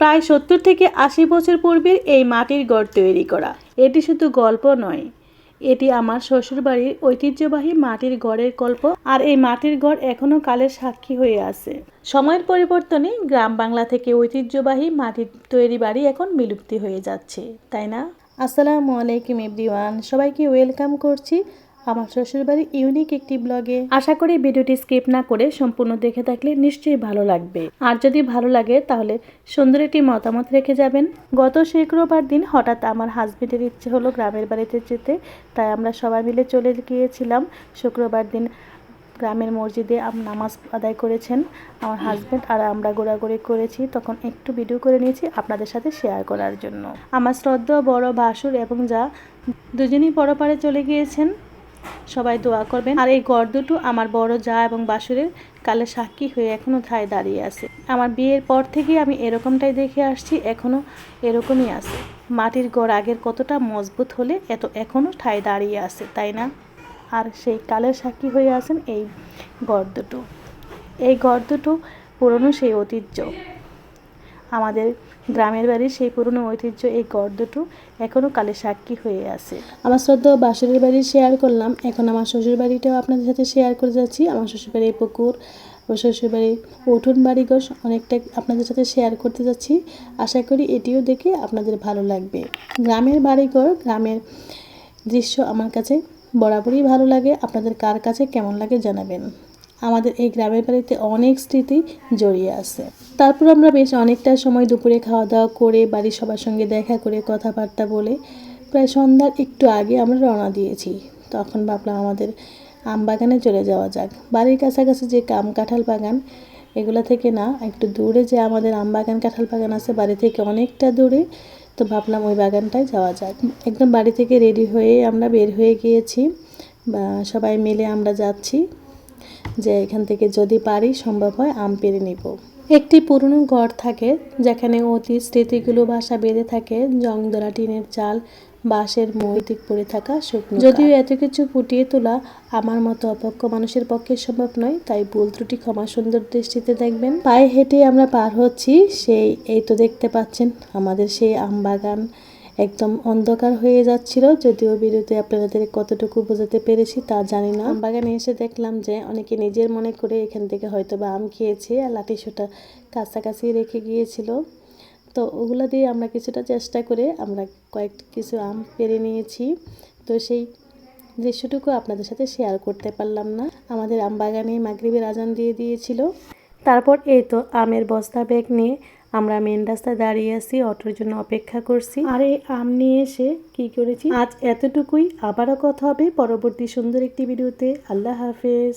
প্রায় সত্তর থেকে আশি বছর পূর্বের এই মাটির গড় তৈরি করা। এটি শুধু গল্প নয়, এটি আমার শ্বশুরবাড়ির ঐতিহ্যবাহী মাটির গড়ের গল্প আর এই মাটির গড় এখনও কালের সাক্ষী হয়ে আছে। সময়ের পরিবর্তনে গ্রাম বাংলা থেকে ঐতিহ্যবাহী মাটির তৈরি বাড়ি এখন বিলুপ্তি হয়ে যাচ্ছে, তাই না? আসসালামু আলাইকুম এভরিওয়ান, সবাইকে ওয়েলকাম করছি আমার শ্বশুরবাড়ির ইউনিক একটি ব্লগে আশা করি ভিডিওটি স্কিপ না করে সম্পূর্ণ দেখে থাকলে নিশ্চয়ই ভালো লাগবে। আর যদি ভালো লাগে, তাহলে সুন্দর একটি মতামত রেখে যাবেন। গত শুক্রবার দিন হঠাৎ আমার হাজবেন্ডের ইচ্ছে হলো গ্রামের বাড়িতে যেতে, তাই আমরা সবাই মিলে চলে গিয়েছিলাম। শুক্রবার দিন গ্রামের মসজিদে নামাজ আদায় করেছেন আমার হাজব্যান্ড আর আমরা ঘোরাঘুরি করেছি। তখন একটু ভিডিও করে নিয়েছি আপনাদের সাথে শেয়ার করার জন্য। আমার শ্রদ্ধা বড় ভাসুর এবং যা দুজনই পরপারে চলে গিয়েছেন। সবাই দোয়া করবেন। আর এই গড় দুটো আমার বড় যা এবং বাসুরের কালে সাক্ষী হয়ে এখনও ঠায় দাঁড়িয়ে আছে। আমার বিয়ের পর থেকেই আমি এরকমটাই দেখে আসছি, এখনও এরকমই আছে। মাটির গড় আগের কতটা মজবুত হলে এত এখনও ঠায় দাঁড়িয়ে আছে, তাই না? আর সেই কালের সাক্ষী হয়ে আছেন এই গড় দুটো। এই গড় দুটো পুরনো সেই ঐতিহ্য। আমাদের গ্রামের বাড়ির সেই পুরনো ঐতিহ্য, এই গড় দুটো এখনও কালে সাক্ষী হয়ে আছে। আমার শ্রদ্ধা বাসুরের বাড়ি শেয়ার করলাম। এখন আমার শ্বশুর বাড়িটাও আপনাদের সাথে শেয়ার করে যাচ্ছি। আমার শ্বশুর বাড়ির পুকুর ও শ্বশুর বাড়ির উঠোন, বাড়িঘর অনেকটা আপনাদের সাথে শেয়ার করতে যাচ্ছি। আশা করি এটিও দেখে আপনাদের ভালো লাগবে। গ্রামের বাড়িঘর, গ্রামের দৃশ্য আমার কাছে বরাবরই ভালো লাগে। আপনাদের কার কাছে কেমন লাগে জানাবেন। আমাদের এই গ্রামের বাড়িতে অনেক স্মৃতি জড়িয়ে আছে। তারপর আমরা বেশ অনেকটা সময় দুপুরে খাওয়া দাওয়া করে বাড়ির সবার সঙ্গে দেখা করে কথাবার্তা বলে প্রায় সন্ধ্যার একটু আগে আমরা রওনা দিয়েছি। তখন ভাবলাম আমাদের আম বাগানে চলে যাওয়া যাক। বাড়ির কাছাকাছি যে কাম কাঁঠাল বাগান, এগুলো থেকে না, একটু দূরে যে আমাদের আম বাগান কাঁঠাল বাগান আছে, বাড়ি থেকে অনেকটা দূরে, তো ভাবলাম ওই বাগানটায় যাওয়া যাক। একদম বাড়ি থেকে রেডি হয়ে আমরা বের হয়ে গিয়েছি। সবাই মিলে আমরা যাচ্ছি। যে এখান থেকে যদি পারি সম্ভব হয়, আম পেরে নিব। একটি পুরনো ঘর থাকে, যেখানে অতীত স্মৃতিগুলো বাসা বেঁধে থাকে, জংদরা টিনের চাল, বাঁশের মৈতিক পড়ে থাকা শুকনো যদিও এত কিছু ফুটিয়ে তোলা আমার মতো অপক্ষ মানুষের পক্ষে সম্ভব নয়, তাই ভুল ত্রুটি ক্ষমা সুন্দর দৃষ্টিতে দেখবেন। পায়ে হেঁটে আমরা পার হচ্ছি, সেই এই তো দেখতে পাচ্ছেন, আমাদের সেই আম বাগান। একদম অন্ধকার হয়ে যাচ্ছিল, যদিও ভিডিওতে আপনাদের কতটুকু বোঝাতে পেরেছি তা জানি না। বাগানে এসে দেখলাম যে অনেকে নিজের মনে করে এখান থেকে হয়তো বা আম খেয়েছে আর লাঠি সোটা কাছাকাছি রেখে গিয়েছিল। তো ওগুলো দিয়ে আমরা কিছুটা চেষ্টা করে আমরা কয়েক কিছু আম পেরে নিয়েছি। তো সেই দৃশ্যটুকু আপনাদের সাথে শেয়ার করতে পারলাম না। আমাদের আম বাগানে মাগরিবের আজান দিয়ে দিয়েছিল। তারপর এই তো আমের বস্তা ব্যাগ নিয়ে আমরা মেন রাস্তায় দাঁড়িয়ে আছি অটোর জন্য অপেক্ষা করছি। আরে এই আম নিয়ে এসে কি করেছি? আজ এতটুকুই। আবারও কথা হবে পরবর্তী সুন্দর একটি ভিডিওতে। আল্লাহ হাফেজ।